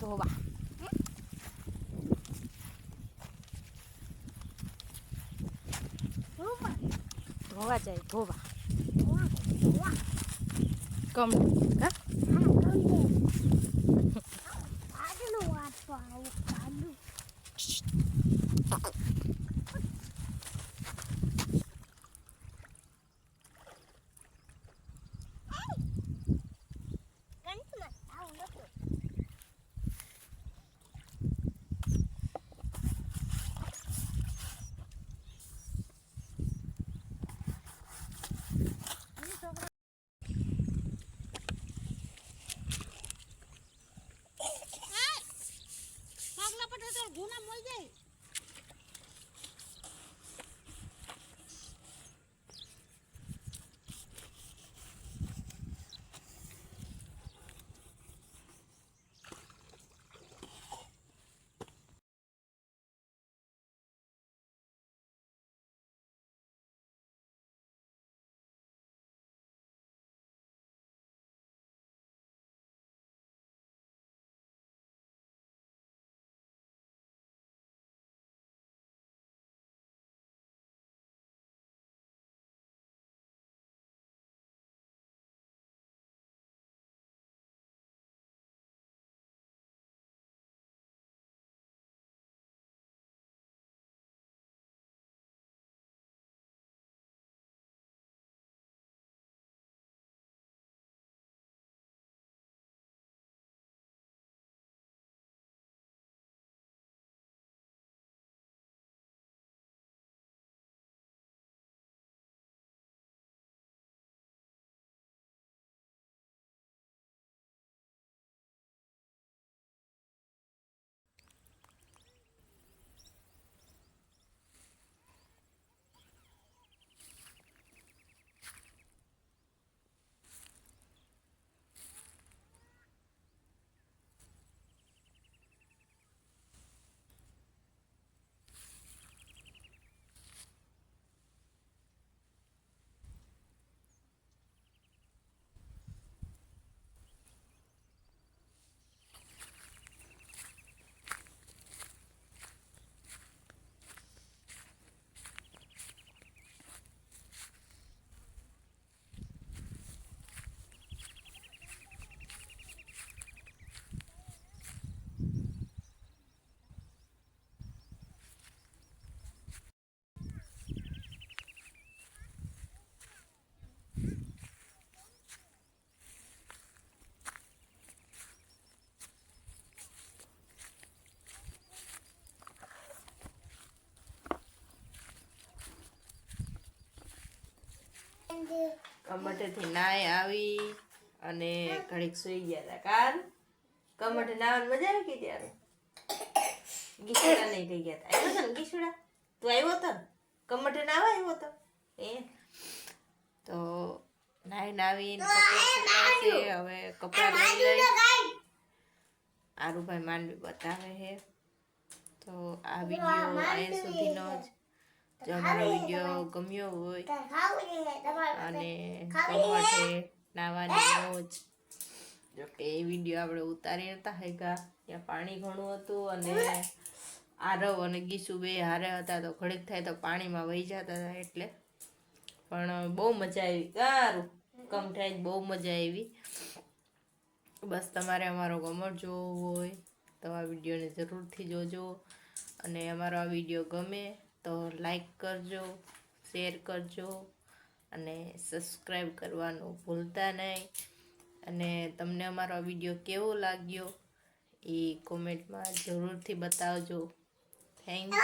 ધોવા ધોવા જાય ધોવા કમ હા alguna muelle. કમટેથી નાય આવી અને ઘડીક સુઈ ગયા હતા કાલ કમટ નાવાની મજા આવી ગઈ ત્યારે? ગીસડા નહીં થઈ ગયા હતા આવ્યો હતો ને ગીસડા? તું આવ્યો હતો કમટ નાવા આવ્યો હતો એ? તો નાઈ છે હવે કપડાં લઈ લઈ. આરુભાઈ માંડવી બતાવે છે. તો આ વીડિયો અહીંયા સુધીનો જ અમારો વીડિયો ગમ્યો હોય અને તમારે નાવાની મોજ જો કે એ વીડિયો આપણે ઉતારી હતા હેગા ત્યાં પાણી ઘણું હતું અને આરવ અને ગીસુ બે હારે હતા તો ઘડીક થાય તો પાણીમાં વહી જતા હતા એટલે પણ બહુ મજા આવી સારું કમ થાય બહુ મજા આવી બસ તમારે અમારો ગમર જોવો હોય તો આ વિડીયોને જરૂરથી જોજો અને અમારો આ વીડિયો ગમે તો લાઈક કરજો શેર કરજો અને સબસ્ક્રાઈબ કરવાનું ભૂલતા નહીં. અને તમને અમારો વીડિયો કેવો લાગ્યો એ કોમેન્ટમાં જરૂરથી બતાવજો. Thank you